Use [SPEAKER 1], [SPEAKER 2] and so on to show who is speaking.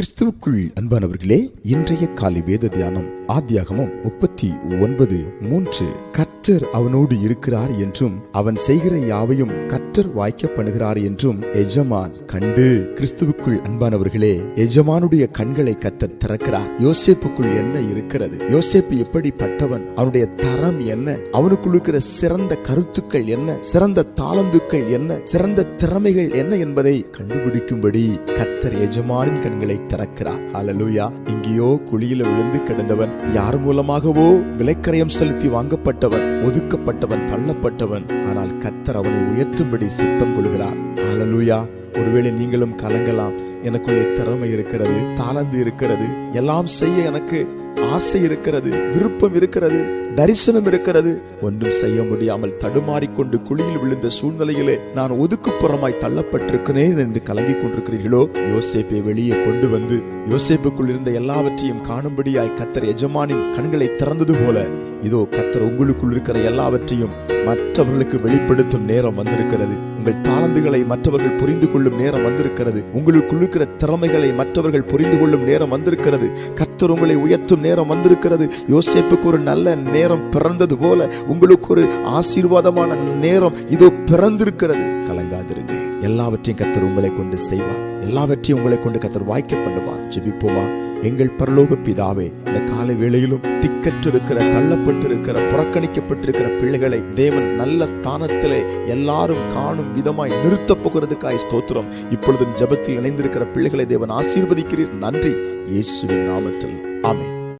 [SPEAKER 1] கிறிஸ்துவுக்குள் அன்பானவர்களே இன்றைய காலை வேத தியானம் ஆத்தியாகமும் முப்பத்தி ஒன்பது மூன்று. கற்றர் அவனோடு இருக்கிறார் என்றும் அவன் செய்கிற யாவையும் கற்ற கர்த்தர் வாய்க்கப்படுகிறார் என்றும் எஜமான் கண்டு. கிறிஸ்துவுக்குள் அன்பானவர்களே எஜமானுடைய கண்களை கர்த்தர் திறக்கிறார். யோசேப்புக்குள் என்ன இருக்கிறது? யோசேப்பு எப்படிப்பட்டவன்? அவனுடைய தரம் என்ன? அவனுக்குள் இருக்கிற சிறந்த கருத்துக்கள் என்ன? சிறந்த தாளந்துக்கள் என்ன? சிறந்த திறமைகள் என்ன என்பதை கண்டுபிடிக்கும்படி கர்த்தர் எஜமானின் கண்களை திறக்கிறார். அலலுயா எங்கேயோ குழியில விழுந்து கிடந்தவன் யார் மூலமாகவோ விலைக்கரையம் செலுத்தி வாங்கப்பட்டவன் ஒதுக்கப்பட்டவன் தள்ளப்பட்டவன். ஆனால் கர்த்தர் அவனை உயர்த்தும்படி சித்தம் கொள்கிறார். ஆலலூயா ஒருவேளை நீங்களும் கலங்கலாம். எனக்குள்ளே திறமை இருக்கிறது தாளந்து இருக்கிறது எல்லாம் செய்ய எனக்கு ஆசை இருக்கிறது விருப்பம் இருக்கிறது தரிசனம் இருக்கிறது. ஒன்றும் செய்ய முடியாமல் தடுமாறிக்கொண்டு குழியில் விழுந்த சூழ்நிலையிலே நான் ஒதுக்குப்புறமாய் தள்ளப்பட்டிருக்கிறேன் என்று கலங்கிக் கொண்டிருக்கிறீர்களோ? யோசேப்பை வெளியே கொண்டு வந்து யோசேப்புக்குள் இருந்த எல்லாவற்றையும் காணும்படியாய் கத்தர் எஜமானின் கண்களை திறந்தது போல இதோ கத்தர் உங்களுக்குள் இருக்கிற எல்லாவற்றையும் மற்றவர்களுக்கு வெளிப்படுத்தும் நேரம் வந்திருக்கிறது. உங்கள் தாளந்துகளை மற்றவர்கள் புரிந்து கொள்ளும் நேரம் வந்திருக்கிறது. உங்களுக்குள் இருக்கிற திறமைகளை மற்றவர்கள் புரிந்து கொள்ளும் நேரம் வந்திருக்கிறது. கத்தர் உங்களை உயர்த்தும் நேரம் வந்திருக்கிறது. யோசேப்புக்கு ஒரு நல்ல நேரம் பிறந்தது போல உங்களுக்கு ஒரு ஆசீர்வாதமான நேரம் இதோ பிறந்திருக்கிறது. கலங்காதிருங்க எல்லாவற்றையும் கத்தர் உங்களை கொண்டு செய்வார். எல்லாவற்றையும் உங்களை கொண்டு கத்தர் வாய்க்க பண்ணுவார். ஜெபிப்போமா? எங்கள் பரலோக பிதாவே இந்த காலை வேளையிலும் திக்கற்றிருக்கிற தள்ளப்பட்டிருக்கிற புறக்கணிக்கப்பட்டிருக்கிற பிள்ளைகளை தேவன் நல்ல ஸ்தானத்திலே எல்லாரும் காணும் விதமாய் நிறுத்தப் போகிறதுக்காய் ஸ்தோத்திரம். இப்பொழுதும் ஜெபத்தில் இணைந்திருக்கிற பிள்ளைகளை தேவன் ஆசீர்வதிக்கிறீர். நன்றி. இயேசுவின் நாமத்தில். ஆமே